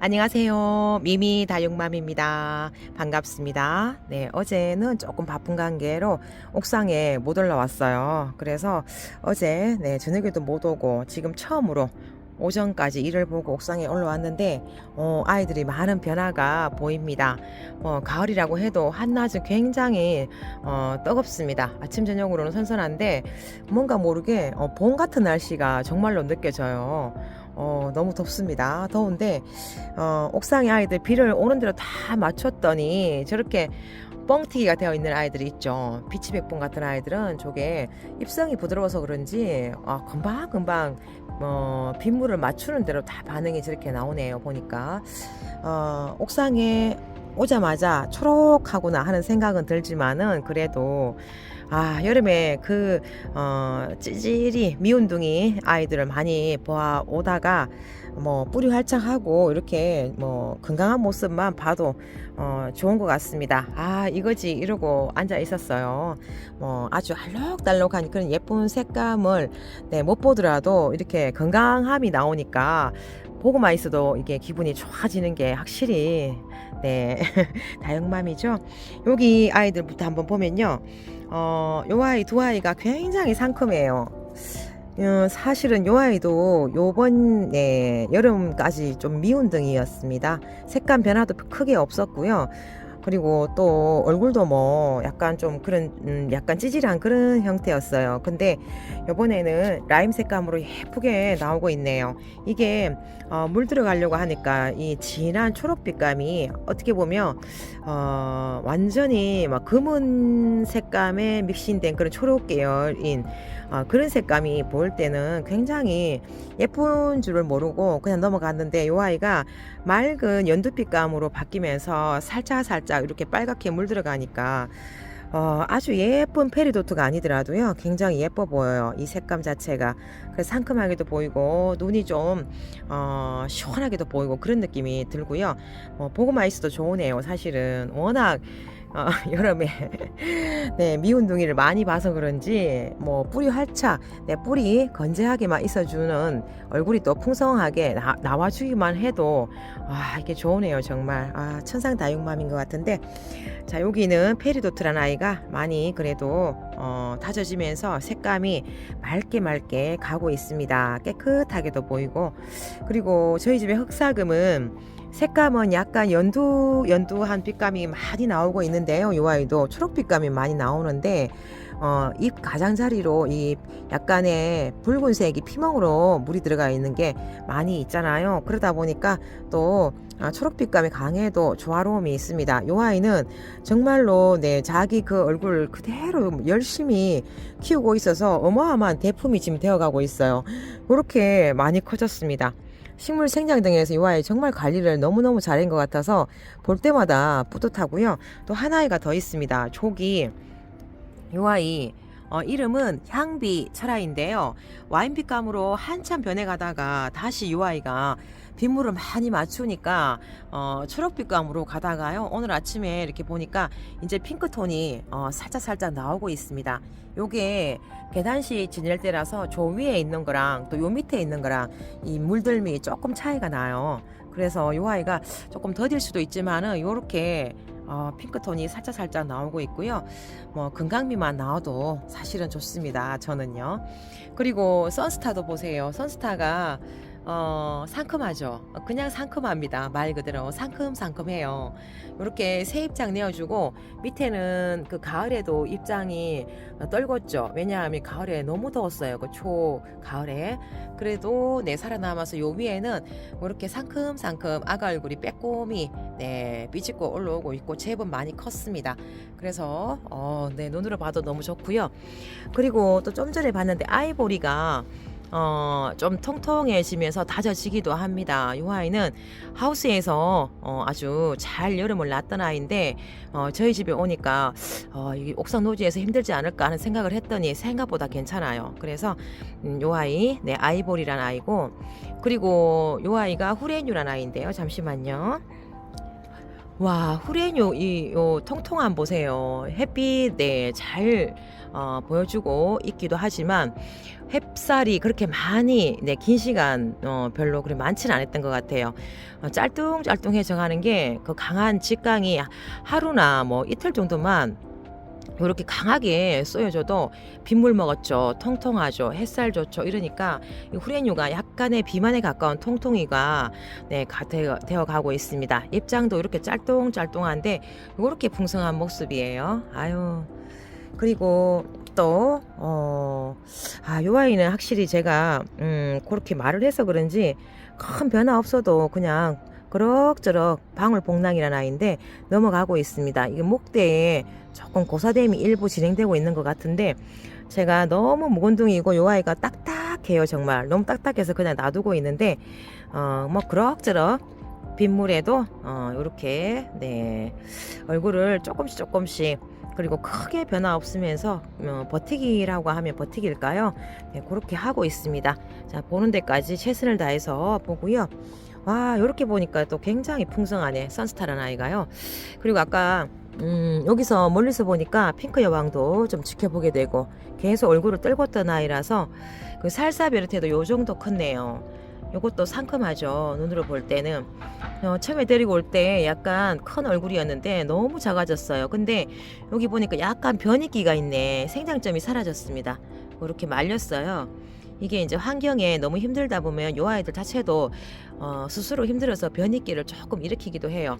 안녕하세요. 미미 다육맘입니다. 반갑습니다. 네, 어제는 조금 바쁜 관계로 옥상에 못 올라왔어요. 그래서 어제 네, 저녁에도 못 오고 지금 처음으로 오전까지 일을 보고 옥상에 올라왔는데 어, 아이들이 많은 변화가 보입니다. 어, 가을이라고 해도 한낮은 굉장히 어, 뜨겁습니다. 아침 저녁으로는 선선한데 뭔가 모르게 어, 봄 같은 날씨가 정말로 느껴져요. 어, 너무 덥습니다. 더운데 어, 옥상에 아이들 비를 오는 대로 다 맞췄더니 저렇게 뻥튀기가 되어 있는 아이들이 있죠. 피치백봉 같은 아이들은 저게 입성이 부드러워서 그런지 아, 금방 금방 어, 빗물을 맞추는 대로 다 반응이 저렇게 나오네요. 보니까 어, 옥상에 오자마자 초록하구나 하는 생각은 들지만은 그래도 아 여름에 그 어, 찌질이 미운둥이 아이들을 많이 보아 오다가 뭐 뿌리 활짝하고 이렇게 뭐 건강한 모습만 봐도 어, 좋은 것 같습니다. 아 이거지 이러고 앉아 있었어요. 뭐 아주 알록달록한 그런 예쁜 색감을 네, 못 보더라도 이렇게 건강함이 나오니까 보고만 있어도 이게 기분이 좋아지는 게 확실히 네 다육맘이죠. 여기 아이들부터 한번 보면요. 어, 요 아이 두 아이가 굉장히 상큼해요. 어, 사실은 요 아이도 요번 네, 여름까지 좀 미운 등이었습니다. 색감 변화도 크게 없었고요. 그리고 또 얼굴도 뭐 약간 좀 그런 음, 약간 찌질한 그런 형태였어요. 근데 요번에는 라임 색감으로 예쁘게 나오고 있네요. 이게 어, 물 들어가려고 하니까 이 진한 초록빛감이 어떻게 보면 어, 완전히 막 검은 색감에 믹싱된 그런 초록 계열인 어, 그런 색감이 보일 때는 굉장히 예쁜 줄을 모르고 그냥 넘어갔는데 이 아이가 맑은 연두빛감으로 바뀌면서 살짝 살짝 이렇게 빨갛게 물들어가니까 어, 아주 예쁜 페리도트가 아니더라도요 굉장히 예뻐 보여요 이 색감 자체가. 그래서 상큼하게도 보이고 눈이 좀 어, 시원하게도 보이고 그런 느낌이 들고요. 어, 보고만 있어도 좋으네요 사실은. 워낙 어, 여름에. 네 미운둥이를 많이 봐서 그런지 뭐 뿌리 활착 네 뿌리 건재하게만 있어주는 얼굴이 또 풍성하게 나, 나와주기만 해도 아 이게 좋으네요 정말. 아 천상 다육맘인 것 같은데. 자 여기는 페리도트란 아이가 많이 그래도 어, 다져지면서 색감이 맑게 맑게 가고 있습니다. 깨끗하게도 보이고. 그리고 저희 집의 흑사금은 색감은 약간 연두 연두한 빛감이 많이 나오고 있는데요. 이 아이도 초록 빛감이 많이 나오는데 어, 잎 가장자리로 이 약간의 붉은색이 피멍으로 물이 들어가 있는 게 많이 있잖아요. 그러다 보니까 또 아, 초록빛감이 강해도 조화로움이 있습니다. 이 아이는 정말로 네 자기 그 얼굴 그대로 열심히 키우고 있어서 어마어마한 대품이 지금 되어가고 있어요. 그렇게 많이 커졌습니다. 식물 생장 등에서 이 아이 정말 관리를 너무너무 잘한 것 같아서 볼 때마다 뿌듯하고요. 또 하나이가 더 있습니다. 조기 이 아이 어, 이름은 향비 철아인데요. 와인빛감으로 한참 변해가다가 다시 이 아이가 빗물을 많이 맞추니까 어, 초록빛감으로 가다가요. 오늘 아침에 이렇게 보니까 이제 핑크톤이 어, 살짝 살짝 나오고 있습니다. 요게 계단식 지낼 때라서 저 위에 있는 거랑 또 요 밑에 있는 거랑 이 물들미 조금 차이가 나요. 그래서 요 아이가 조금 더딜 수도 있지만은 요렇게 어, 핑크톤이 살짝 살짝 나오고 있고요. 뭐 건강미만 나와도 사실은 좋습니다. 저는요. 그리고 선스타도 보세요. 선스타가 어, 상큼하죠. 그냥 상큼합니다. 말 그대로 상큼상큼해요. 이렇게 새 입장 내어주고 밑에는 그 가을에도 입장이 떨궜죠. 왜냐하면 가을에 너무 더웠어요. 그 초 가을에. 그래도 네 살아남아서 요 위에는 이렇게 상큼상큼 아가 얼굴이 빼꼼히 네 삐집고 올라오고 있고 제법 많이 컸습니다. 그래서 어, 네 눈으로 봐도 너무 좋고요. 그리고 또 좀 전에 봤는데 아이보리가 어, 좀 통통해지면서 다져지기도 합니다. 이 아이는 하우스에서 어, 아주 잘 여름을 났던 아이인데 어, 저희 집에 오니까 어, 이 옥상 노지에서 힘들지 않을까 하는 생각을 했더니 생각보다 괜찮아요. 그래서 음, 이 아이, 네 아이보리란 아이고 그리고 이 아이가 후레뉴란 아이인데요. 잠시만요. 와, 후레뇨 이 요 통통함 보세요. 햇빛 네, 잘 어, 보여주고 있기도 하지만 햇살이 그렇게 많이 네, 긴 시간 어, 별로 그리 많지는 않았던 것 같아요. 어, 짤뚱짤뚱해져 가는 게 그 강한 직강이 하루나 뭐 이틀 정도만 이렇게 강하게 쏘여줘도 빗물 먹었죠. 통통하죠. 햇살 좋죠. 이러니까 이 후레뉴가 약간의 비만에 가까운 통통이가 네, 가, 되어, 가고 있습니다. 입장도 이렇게 짤뚱짤뚱한데 이렇게 풍성한 모습이에요. 아유. 그리고 또, 어, 아, 요 아이는 확실히 제가, 음, 그렇게 말을 해서 그런지 큰 변화 없어도 그냥 그럭저럭 방울복랑이라는 아이인데 넘어가고 있습니다. 이게 목대에 조금 고사됨이 일부 진행되고 있는 것 같은데 제가 너무 묵은둥이고 요 아이가 딱딱해요 정말 너무 딱딱해서 그냥 놔두고 있는데 어 뭐 그럭저럭 빗물에도 어 요렇게 네 얼굴을 조금씩 조금씩 그리고 크게 변화 없으면서 어, 버티기라고 하면 버티기일까요? 네, 그렇게 하고 있습니다. 자 보는 데까지 최선을 다해서 보고요. 와 이렇게 보니까 또 굉장히 풍성하네 선스타라는 아이가요. 그리고 아까 음, 여기서 멀리서 보니까 핑크 여왕도 좀 지켜보게 되고 계속 얼굴을 떨궜던 아이라서 그 살사베르테도 요 정도 컸네요. 요것도 상큼하죠. 눈으로 볼 때는 어, 처음에 데리고 올 때 약간 큰 얼굴이었는데 너무 작아졌어요. 근데 여기 보니까 약간 변이기가 있네. 생장점이 사라졌습니다. 이렇게 말렸어요. 이게 이제 환경에 너무 힘들다 보면 요 아이들 자체도 어, 스스로 힘들어서 변이기를 조금 일으키기도 해요.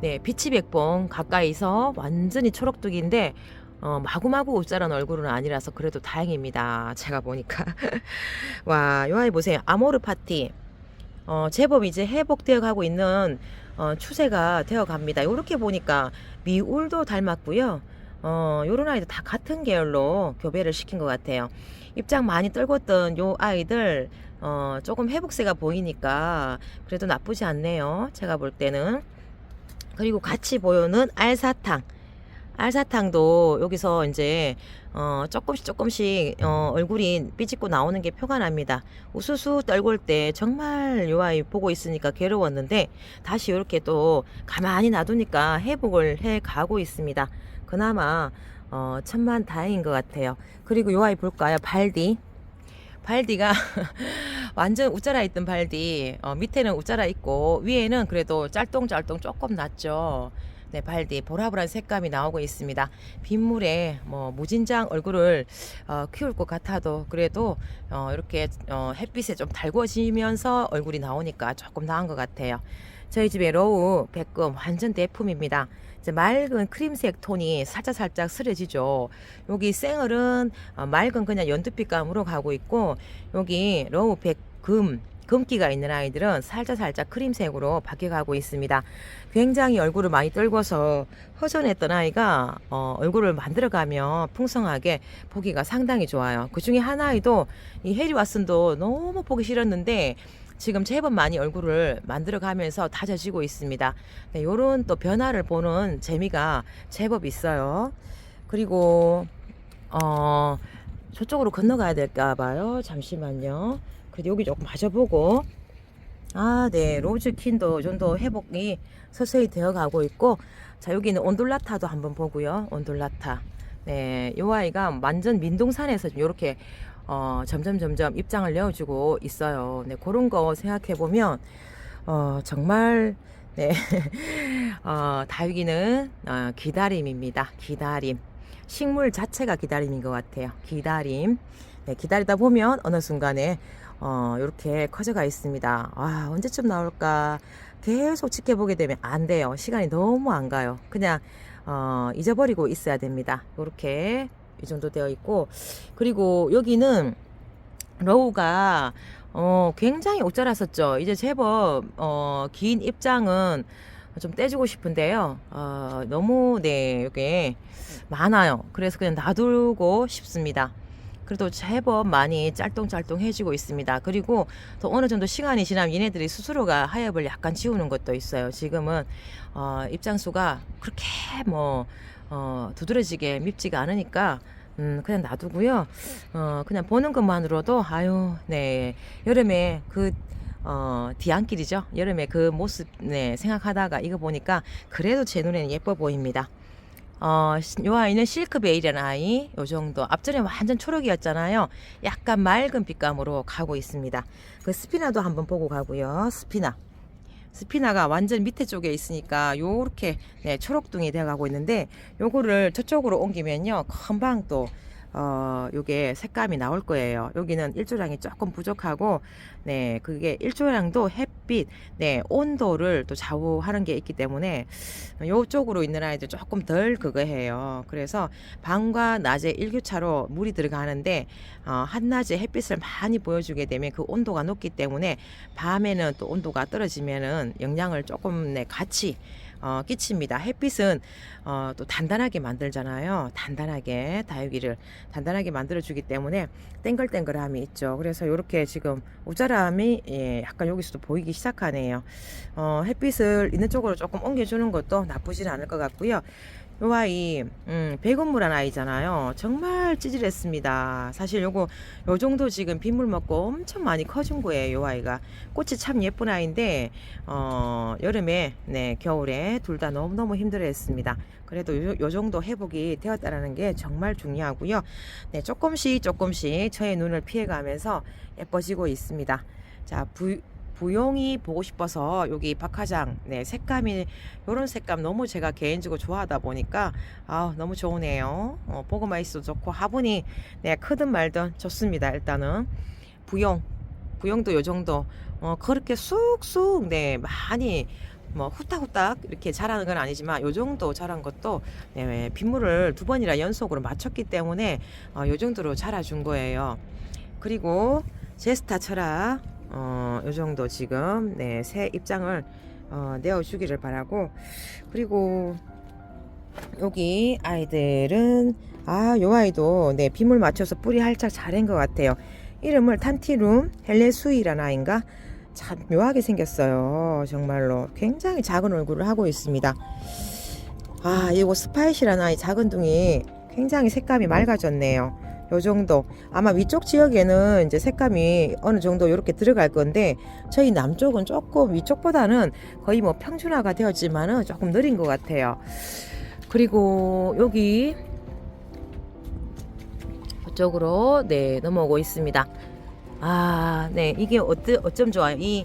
네, 비치백봉 가까이서 완전히 초록뚝인데 어, 마구마구 옷자란 얼굴은 아니라서 그래도 다행입니다. 제가 보니까 와, 요 아이 보세요. 아모르 파티. 어, 제법 이제 회복되어 가고 있는 어, 추세가 되어 갑니다. 이렇게 보니까 미울도 닮았고요. 어, 요런 아이들 다 같은 계열로 교배를 시킨 것 같아요. 입장 많이 떨궜던 요 아이들 어, 조금 회복세가 보이니까 그래도 나쁘지 않네요. 제가 볼 때는. 그리고 같이 보여는 알사탕. 알사탕도 여기서 이제 어, 조금씩 조금씩 어, 얼굴이 삐짓고 나오는 게 표가 납니다. 우수수 떨굴 때 정말 요 아이 보고 있으니까 괴로웠는데 다시 이렇게 또 가만히 놔두니까 회복을 해 가고 있습니다. 그나마 어, 천만 다행인 것 같아요. 그리고 요 아이 볼까요? 발디. 발디가 완전 우짜라 있던 발디 어, 밑에는 우짜라 있고 위에는 그래도 짤똥짤똥 조금 났죠. 네, 발디 보라보란 색감이 나오고 있습니다. 빗물에 뭐 무진장 얼굴을 어, 키울 것 같아도 그래도 어, 이렇게 어, 햇빛에 좀 달궈지면서 얼굴이 나오니까 조금 나은 것 같아요. 저희 집에 로우 백금 완전 대품입니다. 이제 맑은 크림색 톤이 살짝 살짝 스려지죠. 여기 생얼은 어, 맑은 그냥 연두빛감으로 가고 있고 여기 로우 백금 금기가 있는 아이들은 살짝 살짝 크림색으로 바뀌어가고 있습니다. 굉장히 얼굴을 많이 떨궈서 허전했던 아이가 어, 얼굴을 만들어가면 풍성하게 보기가 상당히 좋아요. 그 중에 한 아이도 이 해리 왓슨도 너무 보기 싫었는데 지금 제법 많이 얼굴을 만들어가면서 다져지고 있습니다. 네, 요런 또 변화를 보는 재미가 제법 있어요. 그리고 어 저쪽으로 건너가야 될까 봐요. 잠시만요. 그래도 여기 조금 마셔보고 아, 네. 로즈킨도 좀 더 회복이 서서히 되어 가고 있고 자, 여기는 온돌라타도 한번 보고요. 온돌라타. 네. 요 아이가 완전 민둥산에서 이렇게 어, 점점 점점 입장을 내어주고 있어요. 네. 그런 거 생각해 보면 어, 정말 네. 어, 다육이는 어, 기다림입니다. 기다림. 식물 자체가 기다림인 것 같아요. 기다림. 네, 기다리다 보면 어느 순간에 어, 이렇게 커져가 있습니다. 아, 언제쯤 나올까 계속 지켜보게 되면 안 돼요. 시간이 너무 안 가요. 그냥 어, 잊어버리고 있어야 됩니다. 이렇게 이 정도 되어 있고 그리고 여기는 로우가 어, 굉장히 옷자랐었죠. 이제 제법 어, 긴 입장은 좀 떼주고 싶은데요. 어, 너무 네 이게 많아요. 그래서 그냥 놔두고 싶습니다. 그래도 제법 많이 짤똥짤똥해지고 있습니다. 그리고 또 어느 정도 시간이 지나면 얘네들이 스스로가 하엽을 약간 지우는 것도 있어요. 지금은 어, 입장수가 그렇게 뭐 어, 두드러지게 밉지가 않으니까 음, 그냥 놔두고요. 어, 그냥 보는 것만으로도 아유, 네 여름에 그 어, 뒤안길이죠. 여름에 그 모습 네, 생각하다가 이거 보니까 그래도 제 눈에는 예뻐 보입니다. 어, 시- 요 아이는 실크 베일이라는 아이, 요 정도. 앞전에 완전 초록이었잖아요. 약간 맑은 빛감으로 가고 있습니다. 그 스피나도 한번 보고 가고요. 스피나. 스피나가 완전 밑에 쪽에 있으니까 요렇게 네, 초록둥이 되어 가고 있는데 요거를 저쪽으로 옮기면요. 금방 또 어, 요게 색감이 나올 거예요. 여기는 일조량이 조금 부족하고, 네, 그게 일조량도 햇 빛, 네, 온도를 또 좌우하는 게 있기 때문에, 요쪽으로 있는 아이들 조금 덜 그거 해요. 그래서 밤과 낮에 일교차로 물이 들어가는데, 어, 한낮에 햇빛을 많이 보여주게 되면 그 온도가 높기 때문에, 밤에는 또 온도가 떨어지면은 영향을 조금, 네, 같이, 어, 끼칩니다. 햇빛은 어, 또 단단하게 만들잖아요. 단단하게 다육이를 단단하게 만들어 주기 때문에 땡글땡글함이 있죠. 그래서 이렇게 지금 우자람이 예, 약간 여기서도 보이기 시작하네요. 어, 햇빛을 있는 쪽으로 조금 옮겨주는 것도 나쁘진 않을 것 같고요. 요 아이 음, 백운물한 아이잖아요. 정말 찌질했습니다. 사실 요거 요 정도 지금 빗물 먹고 엄청 많이 커진 거예요. 요 아이가 꽃이 참 예쁜 아이인데 어, 여름에 네 겨울에 둘 다 너무 너무 힘들어했습니다. 그래도 요, 요 정도 회복이 되었다라는 게 정말 중요하고요. 네 조금씩 조금씩 저의 눈을 피해가면서 예뻐지고 있습니다. 자 부, 부용이 보고 싶어서 여기 박하장 네 색감이 요런 색감 너무 제가 개인적으로 좋아하다 보니까 아 너무 좋으네요. 어, 보고만 있어도 좋고 화분이 네 크든 말든 좋습니다 일단은. 부용 부용도 요 정도. 어 그렇게 쑥쑥 네 많이 뭐 후딱후딱 이렇게 자라는 건 아니지만 요 정도 자란 것도 네, 빗물을 두 번이나 연속으로 맞췄기 때문에 어, 요 정도로 자라준 거예요. 그리고 제스타 철학 어, 요 정도 지금 네, 새 입장을 어, 내어 주기를 바라고. 그리고 여기 아이들은 아 요 아이도 네 빗물 맞춰서 뿌리 활짝 자란 것 같아요. 이름을 탄티룸 헬레수이라는 아이인가? 참 묘하게 생겼어요. 정말로 굉장히 작은 얼굴을 하고 있습니다. 아 이거 스파이시라는 아이 작은 둥이 굉장히 색감이 맑아졌네요 요 정도 아마 위쪽 지역에는 이제 색감이 어느 정도 이렇게 들어갈 건데 저희 남쪽은 조금 위쪽보다는 거의 뭐 평준화가 되었지만은 조금 느린 것 같아요. 그리고 여기 이쪽으로 네 넘어오고 있습니다. 아, 네 이게 어때 어쩜 좋아요. 이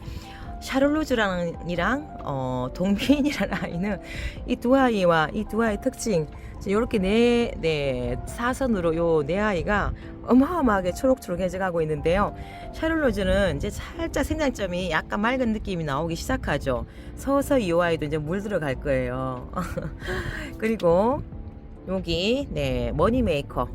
샤를로즈랑 이랑 어, 동빈이라는 아이는 이 두 아이와 이 두 아이의 특징 이렇게 네, 네 사선으로 요 네 아이가 어마어마하게 초록초록해져 가고 있는데요. 샤를로즈는 이제 살짝 생장점이 약간 맑은 느낌이 나오기 시작하죠. 서서히 이 아이도 이제 물 들어갈 거예요. 그리고 여기 네 머니 메이커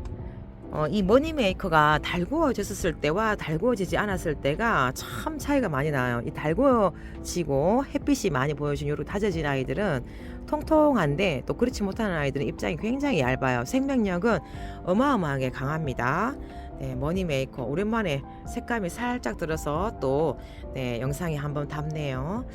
어, 이 머니 메이커가 달구어졌을 때와 달구어지지 않았을 때가 참 차이가 많이 나요. 이 달구어지고 햇빛이 많이 보여진 요로 다져진 아이들은 통통한데 또 그렇지 못하는 아이들은 입장이 굉장히 얇아요. 생명력은 어마어마하게 강합니다. 네, 머니 메이커 오랜만에 색감이 살짝 들어서 또 네, 영상에 한번 담네요.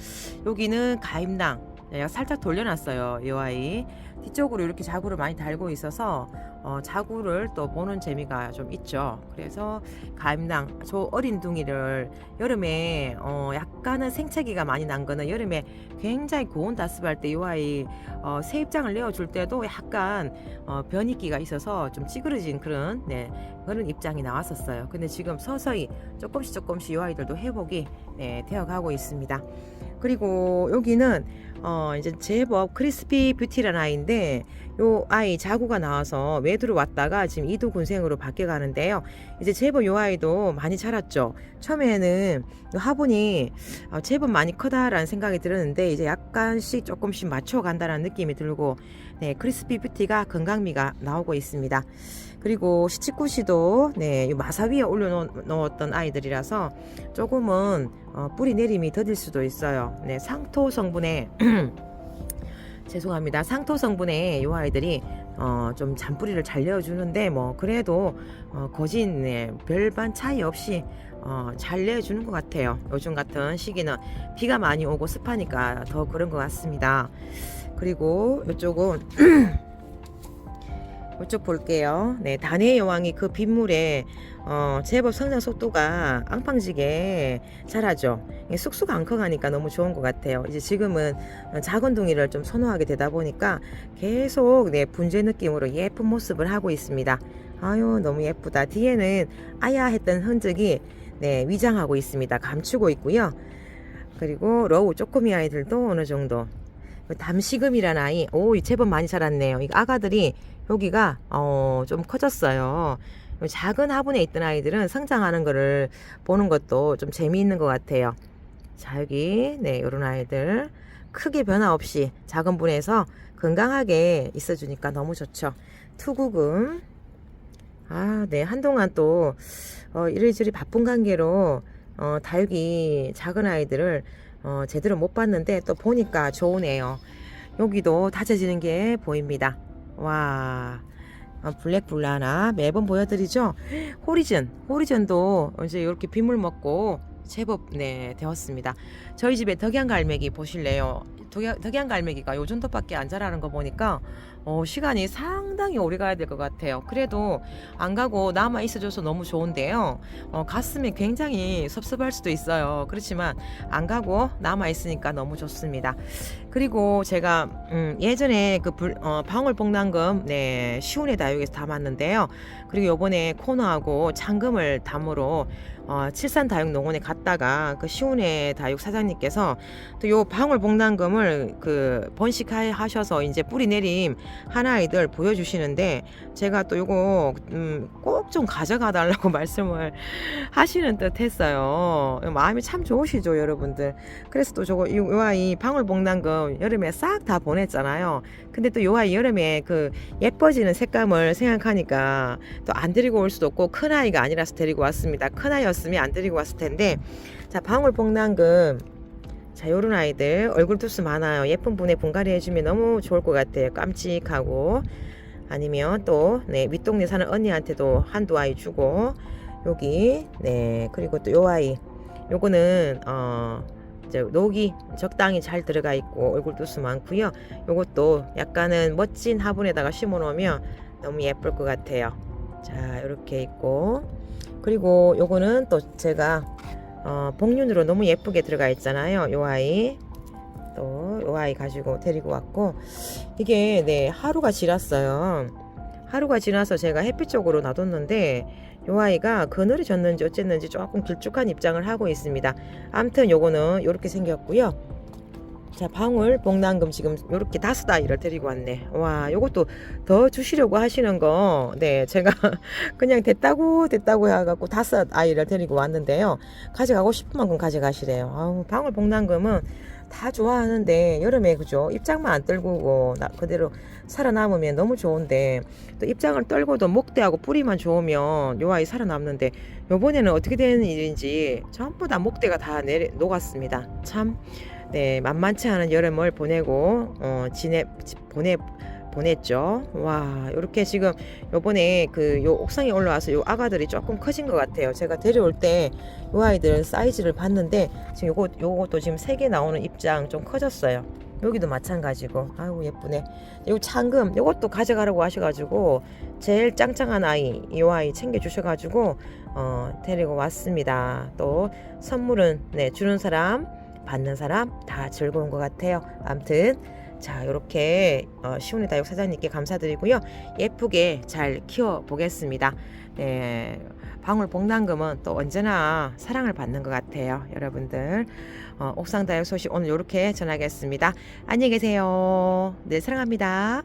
여기는 가임당 내가 살짝 돌려놨어요. 이 아이 뒤쪽으로 이렇게 자구를 많이 달고 있어서 어, 자구를 또 보는 재미가 좀 있죠. 그래서 가임당 저 어린 둥이를 여름에 어, 약간은 생채기가 많이 난 거는 여름에 굉장히 고온 다습할 때 이 아이 어, 새 입장을 내어줄 때도 약간 어, 변이기가 있어서 좀 찌그러진 그런 네, 그런 입장이 나왔었어요. 근데 지금 서서히 조금씩 조금씩 이 아이들도 회복이 네, 되어가고 있습니다. 그리고 여기는 어 이제 제법 크리스피 뷰티라는 아이인데 요 아이 자구가 나와서 외두로 왔다가 지금 이두 군생으로 바뀌어 가는데요. 이제 제법 요 아이도 많이 자랐죠. 처음에는 요 화분이 어, 제법 많이 크다라는 생각이 들었는데 이제 약간씩 조금씩 맞춰 간다는 느낌이 들고 네, 크리스피 뷰티가 건강미가 나오고 있습니다. 그리고 시치쿠시도 네, 요 마사 위에 올려놓았던 아이들이라서 조금은 어, 뿌리 내림이 더딜 수도 있어요. 네, 상토 성분의 죄송합니다. 상토 성분의 이 아이들이 어, 좀 잔뿌리를 잘 내어주는데 뭐 그래도 어, 거진 네, 별반 차이 없이 어, 잘 내주는 것 같아요. 요즘 같은 시기는 비가 많이 오고 습하니까 더 그런 것 같습니다. 그리고 이쪽은 이쪽 볼게요. 네, 단의 여왕이 그 빗물에 어, 제법 성장 속도가 앙팡지게 자라죠. 쑥쑥 안 커가니까 너무 좋은 것 같아요. 이제 지금은 작은 둥이를 좀 선호하게 되다 보니까 계속 네, 분재 느낌으로 예쁜 모습을 하고 있습니다. 아유, 너무 예쁘다. 뒤에는 아야 했던 흔적이 네, 위장하고 있습니다. 감추고 있고요. 그리고 러우 쪼꼬미 아이들도 어느 정도 담시금이란 아이, 오, 제법 많이 자랐네요. 이 아가들이 여기가 어, 좀 커졌어요. 작은 화분에 있던 아이들은 성장하는 거를 보는 것도 좀 재미있는 것 같아요. 자, 여기, 네, 요런 아이들. 크게 변화 없이 작은 분에서 건강하게 있어주니까 너무 좋죠. 투구금. 아, 네, 한동안 또, 어, 이리저리 바쁜 관계로, 어, 다육이 작은 아이들을, 어, 제대로 못 봤는데 또 보니까 좋으네요. 여기도 다져지는 게 보입니다. 와. 어, 블랙블루 하나 매번 보여드리죠. 호리즌, 호리즌도 이제 이렇게 빗물 먹고 제법 네 되었습니다. 저희 집에 덕양 갈매기 보실래요? 덕양, 덕양 갈매기가 요 정도밖에 안 자라는 거 보니까 어, 시간이 상당히 오래 가야 될 것 같아요. 그래도 안 가고 남아 있어줘서 너무 좋은데요. 어, 갔으면 굉장히 섭섭할 수도 있어요. 그렇지만 안 가고 남아 있으니까 너무 좋습니다. 그리고 제가 음, 예전에 그 불, 어, 방울복랑금 네 시온의 다육에서 담았는데요. 그리고 요번에 코너하고 창금을 담으로 어, 칠산 다육 농원에 갔다가 그 시온의 다육 사장님께서 또 요 방울복랑금을 그 번식하셔서 이제 뿌리 내림 한 아이들 보여주시는데 제가 또 요거 음, 꼭 좀 가져가 달라고 말씀을 하시는 듯 했어요. 마음이 참 좋으시죠, 여러분들. 그래서 또 저거 요, 요 아이 방울복랑금 여름에 싹 다 보냈잖아요. 근데 또 요 아이 여름에 그 예뻐지는 색감을 생각하니까 또 안 데리고 올 수도 없고 큰 아이가 아니라서 데리고 왔습니다. 큰 아이였으면 안 데리고 왔을 텐데 자 방울복랑금 자 요런 아이들 얼굴 투수 많아요. 예쁜 분에 분갈이 해주면 너무 좋을 것 같아요. 깜찍하고 아니면 또 네, 윗동네 사는 언니한테도 한두 아이 주고 여기 네 그리고 또 요 아이 요거는 어 녹이 적당히 잘 들어가 있고 얼굴 두수 많고요. 요것도 약간은 멋진 화분에다가 심어 놓으면 너무 예쁠 것 같아요. 자 이렇게 있고 그리고 요거는 또 제가 어, 복륜으로 너무 예쁘게 들어가 있잖아요. 요 아이 또 요 아이 가지고 데리고 왔고 이게 네 하루가 지났어요. 하루가 지나서 제가 햇빛 쪽으로 놔뒀는데 요 아이가 그늘이 졌는지 어쨌는지 조금 길쭉한 입장을 하고 있습니다. 암튼 요거는 요렇게 생겼고요. 자 방울 복랑금 지금 요렇게 다섯 아이를 데리고 왔네. 와 요것도 더 주시려고 하시는 거네 제가 그냥 됐다고 됐다고 해갖고 다섯 아이를 데리고 왔는데요. 가져가고 싶은 만큼 가져가시래요. 아우 방울 복랑금은 다 좋아하는데 여름에 그죠? 입장만 안 떨구고 나 그대로 살아남으면 너무 좋은데 또 입장을 떨고도 목대하고 뿌리만 좋으면 요 아이 살아남는데 요번에는 어떻게 되는 일인지 전부 다 목대가 다 내려, 녹았습니다. 참. 네, 만만치 않은 여름을 보내고 어, 지내 보내 보냈죠. 와, 이렇게 지금 요번에 그 요 옥상에 올라와서 요 아가들이 조금 커진 것 같아요. 제가 데려올 때 요 아이들 사이즈를 봤는데 지금 요거 요것도 지금 세 개 나오는 입장 좀 커졌어요. 여기도 마찬가지고 아유 예쁘네. 요 창금 요것도 가져가라고 하셔가지고 제일 짱짱한 아이 이 아이 챙겨 주셔가지고 어 데리고 왔습니다. 또 선물은 네 주는 사람 받는 사람 다 즐거운 것 같아요. 암튼 자 이렇게 어, 시온의 다육 사장님께 감사드리고요. 예쁘게 잘 키워 보겠습니다. 네, 방울 복랑금은 또 언제나 사랑을 받는 것 같아요. 여러분들 어, 옥상 다육 소식 오늘 이렇게 전하겠습니다. 안녕히 계세요. 네 사랑합니다.